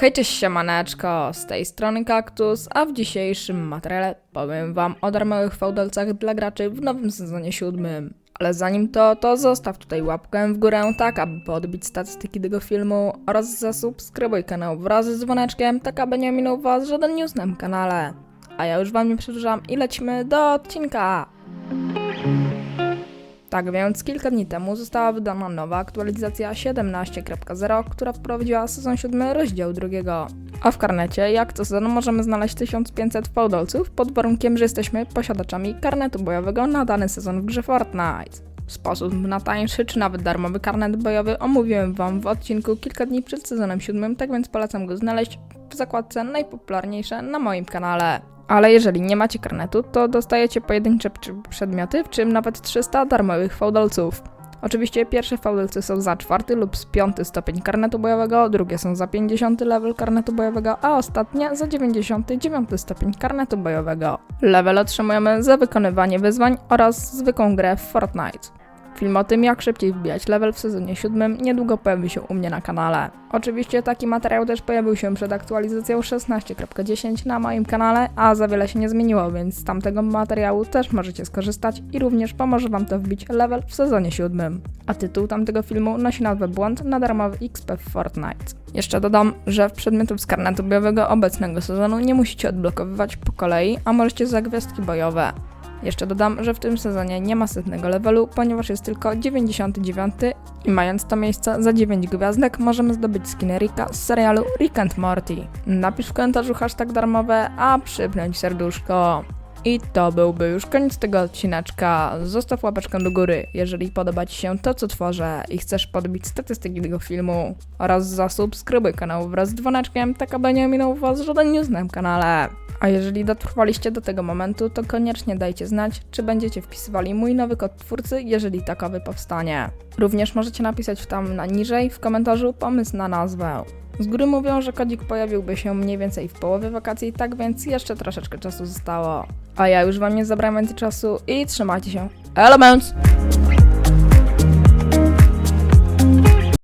Hej, cześć siemaneczko, z tej strony Kaktus, a w dzisiejszym materiale powiem wam o darmowych fałdolcach dla graczy w nowym sezonie siódmym. Ale zanim to, to zostaw tutaj łapkę w górę, tak aby podbić statystyki tego filmu oraz zasubskrybuj kanał wraz z dzwoneczkiem, tak aby nie minął was żaden news na tym kanale. A ja już wam nie przedłużam i lecimy do odcinka! Tak więc kilka dni temu została wydana nowa aktualizacja 17.0, która wprowadziła sezon 7 rozdział drugiego. A w karnecie, jak co sezon, możemy znaleźć 1500 fałdolców pod warunkiem, że jesteśmy posiadaczami karnetu bojowego na dany sezon w grze Fortnite. Sposób na tańszy czy nawet darmowy karnet bojowy omówiłem Wam w odcinku kilka dni przed sezonem 7, tak więc polecam go znaleźć w zakładce najpopularniejsze na moim kanale. Ale jeżeli nie macie karnetu, to dostajecie pojedyncze przedmioty, w czym nawet 300 darmowych fałdolców. Oczywiście pierwsze fałdolce są za czwarty lub z piąty stopień karnetu bojowego, drugie są za 50 level karnetu bojowego, a ostatnie za 99 stopień karnetu bojowego. Level otrzymujemy za wykonywanie wyzwań oraz zwykłą grę w Fortnite. Film o tym, jak szybciej wbijać level w sezonie 7 niedługo pojawi się u mnie na kanale. Oczywiście taki materiał też pojawił się przed aktualizacją 16.10 na moim kanale, a za wiele się nie zmieniło, więc z tamtego materiału też możecie skorzystać i również pomoże Wam to wbić level w sezonie 7. A tytuł tamtego filmu nosi nazwę Błąd na darmowy XP w Fortnite. Jeszcze dodam, że w przedmiotów z karnetu bojowego obecnego sezonu nie musicie odblokowywać po kolei, a możecie za gwiazdki bojowe. Jeszcze dodam, że w tym sezonie nie ma setnego levelu, ponieważ jest tylko 99 i mając to miejsce za 9 gwiazdek możemy zdobyć skinę Rika z serialu Rick and Morty. Napisz w komentarzu hashtag darmowe, a przypnąć serduszko. I to byłby już koniec tego odcineczka. Zostaw łapeczkę do góry, jeżeli podoba Ci się to, co tworzę i chcesz podbić statystyki tego filmu. Oraz zasubskrybuj kanał wraz z dzwoneczkiem, tak aby nie minął Was żaden news na kanale. A jeżeli dotrwaliście do tego momentu, to koniecznie dajcie znać, czy będziecie wpisywali mój nowy kod twórcy, jeżeli takowy powstanie. Również możecie napisać tam na niżej w komentarzu pomysł na nazwę. Z góry mówią, że kodzik pojawiłby się mniej więcej w połowie wakacji, tak więc jeszcze troszeczkę czasu zostało. A ja już wam nie zabrałem więcej czasu i trzymajcie się. Elements!